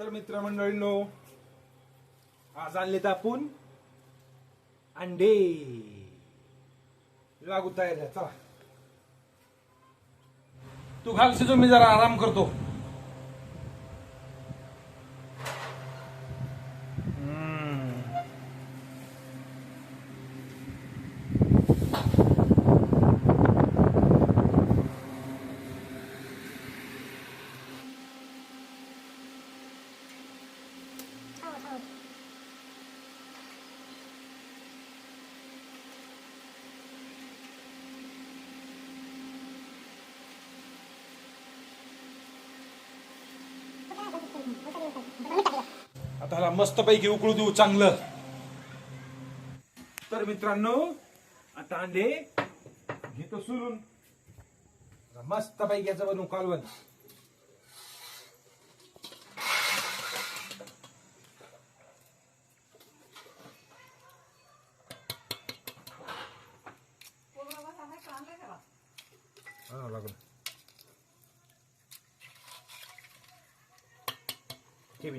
तर मित्रमंडळींनो आज आणलेत आपण अंडे. लागू तयार चला. तू घालशी शिजो मी जरा आराम करतो. त्याला मस्तपैकी उकळू देऊ चांगलं. तर मित्रांनो आता अंडे घेतो सुरून. मस्त पैकी याचं बनवू कालवण. हा, लागलं. हे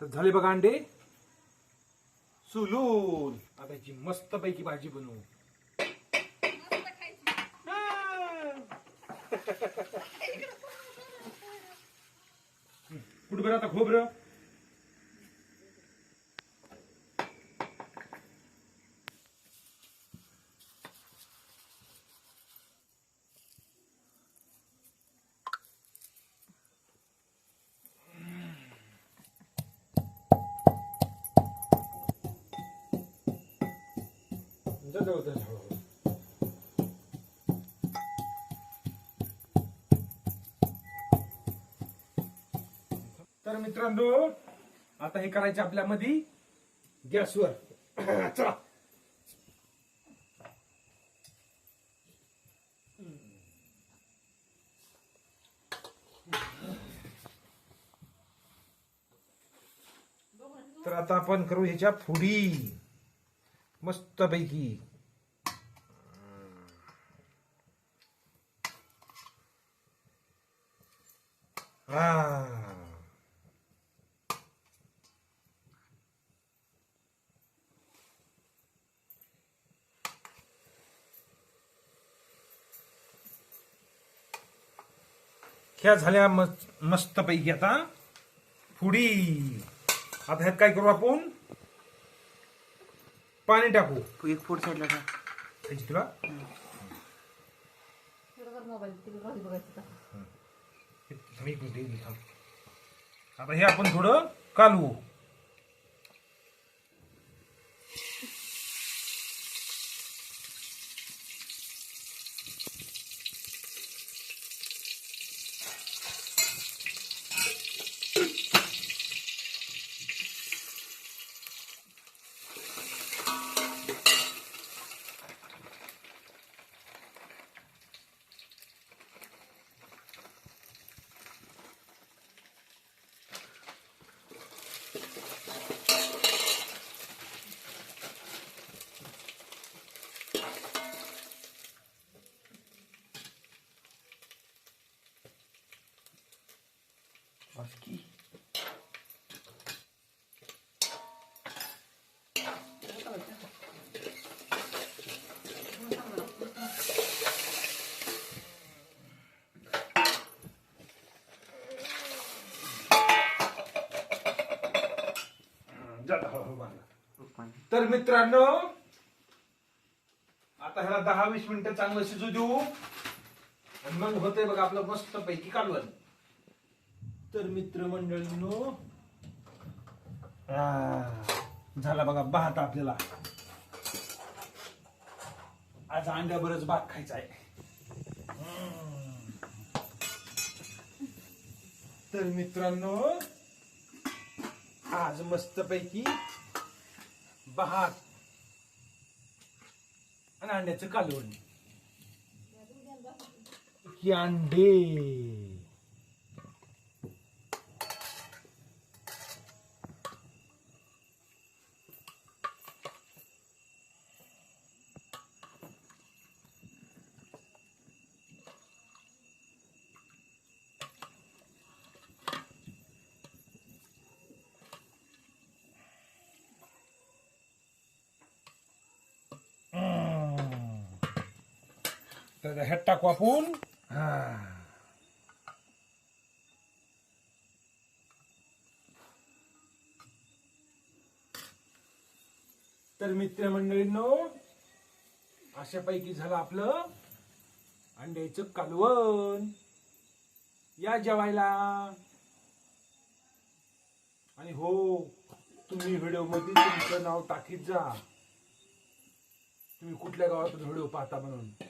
तर झाले बघा अंडे. सुलून. आता याची मस्त पैकी भाजी बनवू. कुठं बरं आता खोबरं? हळूहळू. तर मित्रांनो आता हे करायचे आपल्या मध्ये गॅसवर. चला. तर आता आपण करू ह्याच्या फुडी मस्त हा. ह्या झाल्या मस्त पैकी आता. फुडी आता ह्यात काय करू आपण? पाणी टाकू. एक फूट साईडला का तुला? मोबाईल हे बघायचं का आता हे आपण थोडं कालवू. जाता हळूहळू बांधा. तर मित्रांनो आता ह्याला दहा वीस मिनिटं चांगलं शिजू देऊ. आणि मग होतंय बघा आपलं मस्त पैकी कालवण. तर मित्र मंडळींनो झाला बघा भात आपल्याला. आज अंड्या बरच भात खायचा आहे. तर मित्रांनो आज मस्त पैकी भात आणि अंड्याचं कालवण. की अंडे. तर ह्यात टाकू आपण. हा. तर मित्रमंडळींनो अशापैकी झालं आपलं अंड्याचं कालवण. या जेवायला. आणि हो तुम्ही व्हिडिओमध्ये तुमचं नाव टाकीत जा. तुम्ही कुठल्या गावातून व्हिडिओ पाहता म्हणून.